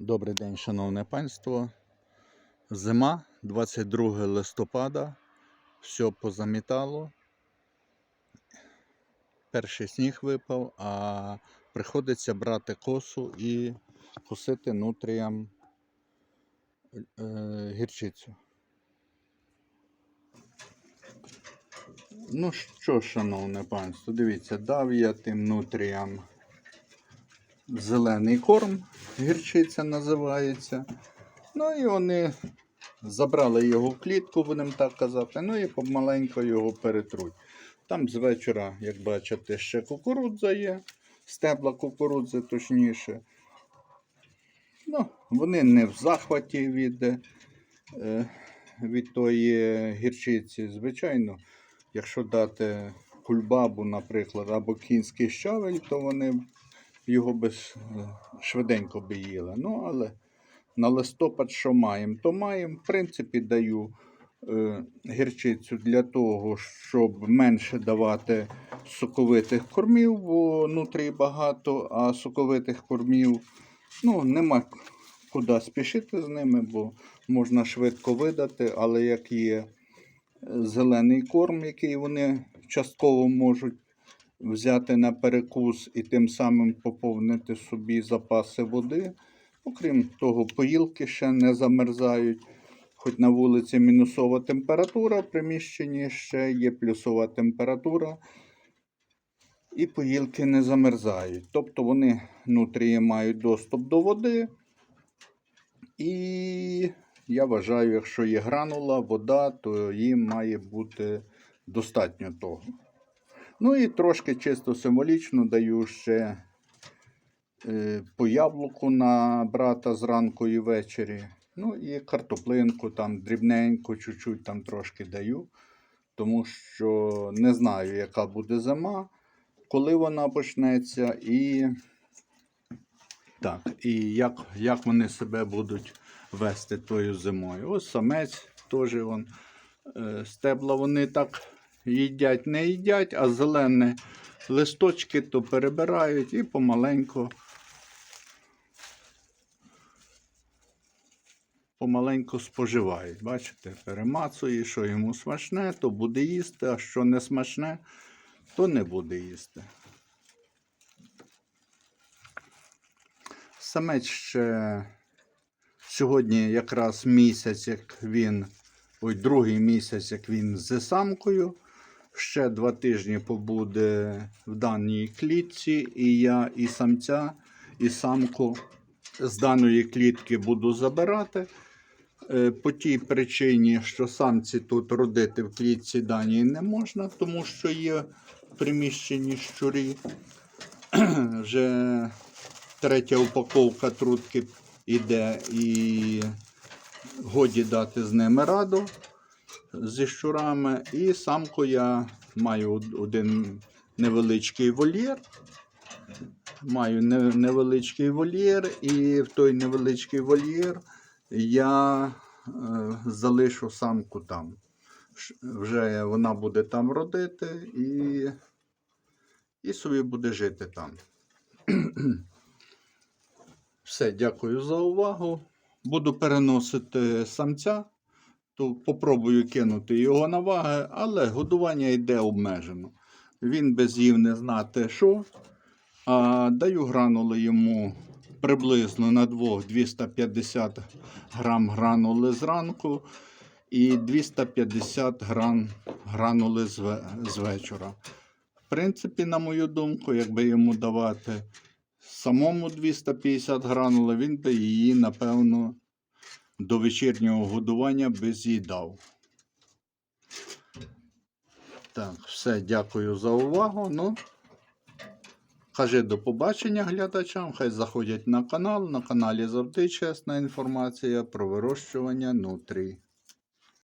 Добрий день, шановне панство. Зима, 22 листопада, все позамітало. Перший сніг випав, а приходиться брати косу і косити нутріям е, гірчицю. Ну що, шановне панство, дивіться, дав я тим нутріям зелений корм, гірчиця називається. Ну і вони забрали його в клітку, будемо так казати, ну і помаленько його перетруть. Там з вечора, як бачите, ще кукурудза є, стебла кукурудзи точніше. Ну, Вони не в захваті від, е, від тої гірчиці. Звичайно, якщо дати кульбабу, наприклад, або кінський щавель, то вони його би швиденько би їли. Ну, але на листопад що маємо, то маємо. В принципі, даю е, гірчицю для того, щоб менше давати соковитих кормів, бо нутрій багато, а соковитих кормів ну, нема куди спішити з ними, бо можна швидко видати, але як є е, зелений корм, який вони частково можуть взяти на перекус і тим самим поповнити собі запаси води. Окрім того, поїлки ще не замерзають. Хоч на вулиці мінусова температура, в приміщенні ще є плюсова температура. І поїлки не замерзають. Тобто вони нутрії мають доступ до води. І я вважаю, якщо є гранула, вода, то їм має бути достатньо того. Ну і трошки чисто символічно даю ще е, по яблуку на брата зранку і ввечері. Ну і картоплинку там дрібненько, чуть-чуть там трошки даю. Тому що не знаю, яка буде зима, коли вона почнеться, і, так, і як, як вони себе будуть вести тою зимою. Ось самець теж он, е, стебла вони так їдять, не їдять, а зелені листочки то перебирають і помаленьку. Помаленьку споживають. Бачите, перемацує, що йому смачне, то буде їсти, а що не смачне, то не буде їсти. Самець ще сьогодні якраз місяць, як він, ой, другий місяць, як він з самкою. Ще два тижні побуде в даній клітці, і я і самця, і самку з даної клітки буду забирати. Е, По тій причині, що самці тут родити в клітці даній не можна, тому що є в приміщенні щурі. Вже третя упаковка трутки іде і годі дати з ними раду зі щурами. І самку я маю один невеличкий вольєр. Маю невеличкий вольєр, і в той невеличкий вольєр я е, залишу самку там. Вже вона буде там родити і, і собі буде жити там. Все, дякую за увагу. Буду переносити самця, то попробую кинути його на ваги, але годування йде обмежено. Він без їв не знати що. А даю гранули йому приблизно на двох 250 грам гранули зранку і 250 грам гранули з з вечора. В принципі, на мою думку, якби йому давати самому 250 гранули, він би її, напевно, до вечірнього годування би з'їдав. Так, все, дякую за увагу. Ну, кажи до побачення глядачам. Хай заходять на канал. На каналі завжди чесна інформація про вирощування нутрій.